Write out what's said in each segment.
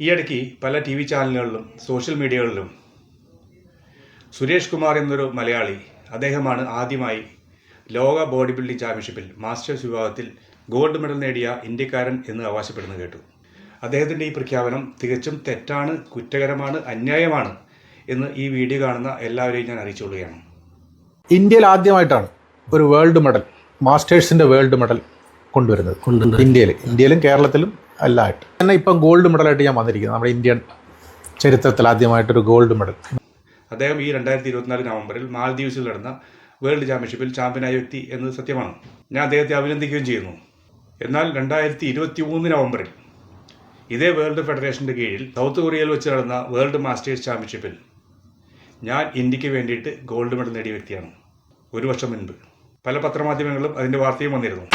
ഈയിടയ്ക്ക് പല T V ചാനലുകളിലും social മീഡിയകളിലും സുരേഷ് കുമാർ എന്നൊരു മലയാളി അദ്ദേഹമാണ് ആദ്യമായി ലോക ബോഡി ബിൽഡിംഗ് ചാമ്പ്യൻഷിപ്പിൽ മാസ്റ്റേഴ്സ് വിഭാഗത്തിൽ ഗോൾഡ് മെഡൽ നേടിയ ഇന്ത്യക്കാരൻ എന്ന് അവകാശപ്പെടുന്നത് കേട്ടു. അദ്ദേഹത്തിന്റെ ഈ പ്രഖ്യാപനം തികച്ചും തെറ്റാണ് കുറ്റകരമാണ് അന്യായമാണ് എന്ന് ഈ വീഡിയോ കാണുന്ന എല്ലാവരെയും ഞാൻ അറിയിച്ചുകൊള്ളുകയാണ്. ഇന്ത്യയിൽ ആദ്യമായിട്ടാണ് ഒരു വേൾഡ് മെഡൽ മാസ്റ്റേഴ്സിന്റെ വേൾഡ് മെഡൽ കൊണ്ടുവരുന്നത്. ഇന്ത്യയിൽ ഇന്ത്യയിലും കേരളത്തിലും അല്ലായിട്ട് തന്നെ ഇപ്പം ഗോൾഡ് മെഡലായിട്ട് ഞാൻ വന്നിരിക്കുന്നത് നമ്മുടെ ഇന്ത്യൻ ചരിത്രത്തിൽ ആദ്യമായിട്ടൊരു ഗോൾഡ് മെഡൽ അദ്ദേഹം ഈ രണ്ടായിരത്തി ഇരുപത്തിനാല് നവംബറിൽ മാൽദ്വീപ്സിൽ നടന്ന വേൾഡ് ചാമ്പ്യൻഷിപ്പിൽ ചാമ്പ്യനായി എത്തി എന്നത് സത്യമാണ്. ഞാൻ അദ്ദേഹത്തെ അഭിനന്ദിക്കുകയും ചെയ്യുന്നു. എന്നാൽ രണ്ടായിരത്തി ഇരുപത്തി മൂന്ന് നവംബറിൽ ഇതേ വേൾഡ് ഫെഡറേഷന്റെ കീഴിൽ സൗത്ത് കൊറിയയിൽ വെച്ച് നടന്ന വേൾഡ് മാസ്റ്റേഴ്സ് ചാമ്പ്യൻഷിപ്പിൽ ഞാൻ ഇന്ത്യയ്ക്ക് വേണ്ടിയിട്ട് ഗോൾഡ് മെഡൽ നേടിയ വ്യക്തിയാണ്. ഒരു വർഷം മുൻപ്. പല പത്രമാധ്യമങ്ങളും അതിന്റെ വാർത്തയും വന്നിരുന്നു.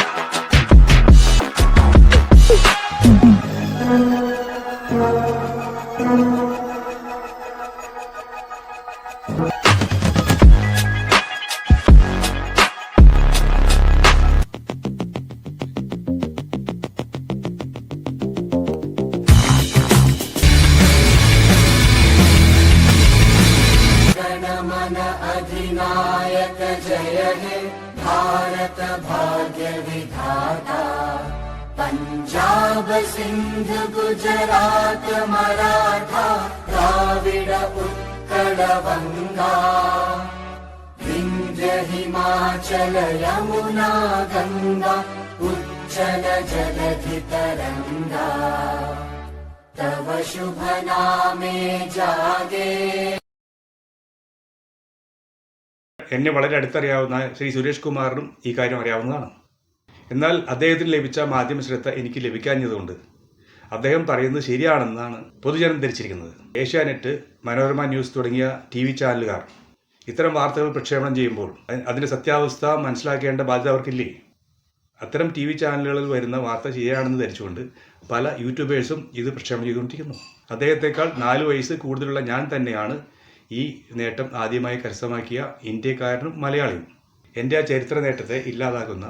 अधिनायक जय हे भारत भाग्य विधाता। പഞ്ചാബ് സിന്ധ് ഗുജറാത്ത് മറാഠ ദ്രാവിഡ ഉത്കട വംഗ. വിന്ധ്യ ഹിമാചല യമുന ഗംഗ ഉച്ചല ജലധി തരംഗ തവ ശുഭനാമേ ജാഗേ. എന്നെ വളരെ അടുത്തറിയാവുന്ന ശ്രീ സുരേഷ് കുമാറിനും ഈ കാര്യം അറിയാവുന്നതാണ്. എന്നാൽ അദ്ദേഹത്തിന് ലഭിച്ച മാധ്യമ ശ്രദ്ധ എനിക്ക് ലഭിക്കാഞ്ഞതുകൊണ്ട്. അദ്ദേഹം പറയുന്നത് ശരിയാണെന്നാണ് പൊതുജനം ധരിച്ചിരിക്കുന്നത്. ഏഷ്യാനെറ്റ് മനോരമ ന്യൂസ് തുടങ്ങിയ ടി വി ചാനലുകാർ ഇത്തരം വാർത്തകൾ പ്രക്ഷേപണം ചെയ്യുമ്പോൾ അതിന്റെ സത്യാവസ്ഥ മനസ്സിലാക്കേണ്ട ബാധ്യത അവർക്കില്ലേ? അത്തരം ടി വി ചാനലുകളിൽ വരുന്ന വാർത്ത ശരിയാണെന്ന് ധരിച്ചുകൊണ്ട് പല യൂട്യൂബേഴ്സും ഇത് പ്രക്ഷേപണം ചെയ്തുകൊണ്ടിരിക്കുന്നു. അദ്ദേഹത്തെക്കാൾ നാല് വയസ്സ് കൂടുതലുള്ള ഞാൻ തന്നെയാണ് ഈ നേട്ടം ആദ്യമായി കരസ്ഥമാക്കിയ ഇന്ത്യക്കാരനും മലയാളിയും. എന്റെ ആ ചരിത്ര നേട്ടത്തെ ഇല്ലാതാക്കുന്ന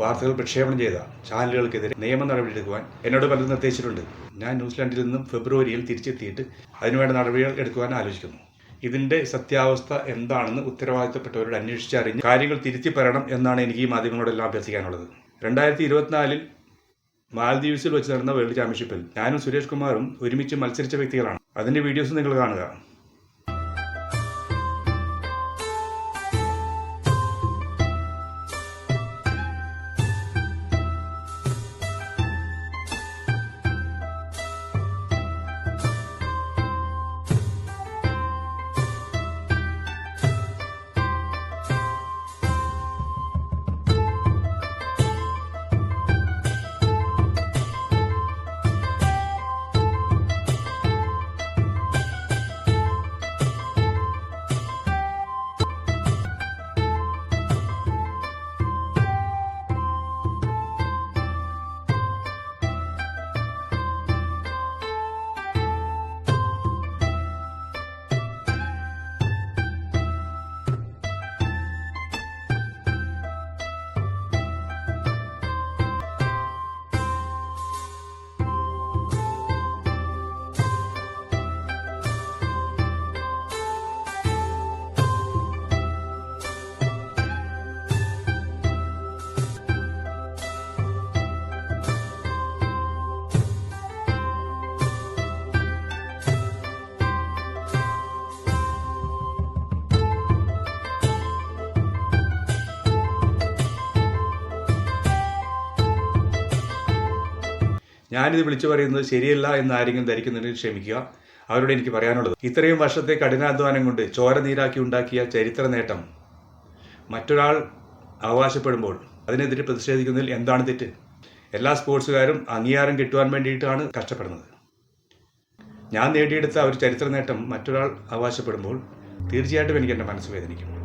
വാർത്തകൾ പ്രക്ഷേപണം ചെയ്ത ചാനലുകൾക്കെതിരെ നിയമ നടപടിയെടുക്കുവാൻ എന്നോട് പലരും നിർദ്ദേശിച്ചിട്ടുണ്ട്. ഞാൻ ന്യൂസിലാൻഡിൽ നിന്നും ഫെബ്രുവരിയിൽ തിരിച്ചെത്തിയിട്ട് അതിനുവേണ്ട നടപടികൾ എടുക്കുവാൻ ആലോചിക്കുന്നു. ഇതിന്റെ സത്യാവസ്ഥ എന്താണെന്ന് ഉത്തരവാദിത്തപ്പെട്ടവരോട് അന്വേഷിച്ചറിഞ്ഞ് കാര്യങ്ങൾ തിരുത്തി പറയണം എന്നാണ് എനിക്ക് ഈ മാധ്യമങ്ങളോടെല്ലാം അഭ്യർത്ഥിക്കാനുള്ളത് രണ്ടായിരത്തി ഇരുപത്തിനാലിൽ മാലദ്വീപ്സിൽ വെച്ച് നടന്ന വേൾഡ് ചാമ്പ്യൻഷിപ്പിൽ ഞാനും സുരേഷ് കുമാറും ഒരുമിച്ച് മത്സരിച്ച വ്യക്തികളാണ്. അതിന്റെ വീഡിയോസ് നിങ്ങൾ കാണുക. ഞാനിത് വിളിച്ചു പറയുന്നത് ശരിയല്ല എന്ന് ആരെങ്കിലും ക്ഷമിക്കുക. അവരോട് എനിക്ക് പറയാനുള്ളത് ഇത്രയും വർഷത്തെ കഠിനാധ്വാനം കൊണ്ട് ചോര നീരാക്കി ഉണ്ടാക്കിയ ചരിത്ര നേട്ടം. മറ്റൊരാൾ അവകാശപ്പെടുമ്പോൾ അതിനെതിരെ പ്രതിഷേധിക്കുന്നതിൽ എന്താണ് തെറ്റ്? എല്ലാ സ്പോർട്സുകാരും അംഗീകാരം കിട്ടുവാൻ വേണ്ടിയിട്ടാണ് കഷ്ടപ്പെടുന്നത്. ഞാൻ നേടിയെടുത്ത ഒരു ചരിത്ര നേട്ടം മറ്റൊരാൾ അവകാശപ്പെടുമ്പോൾ തീർച്ചയായിട്ടും എനിക്ക് എന്റെ മനസ്സ് വേദനിക്കും.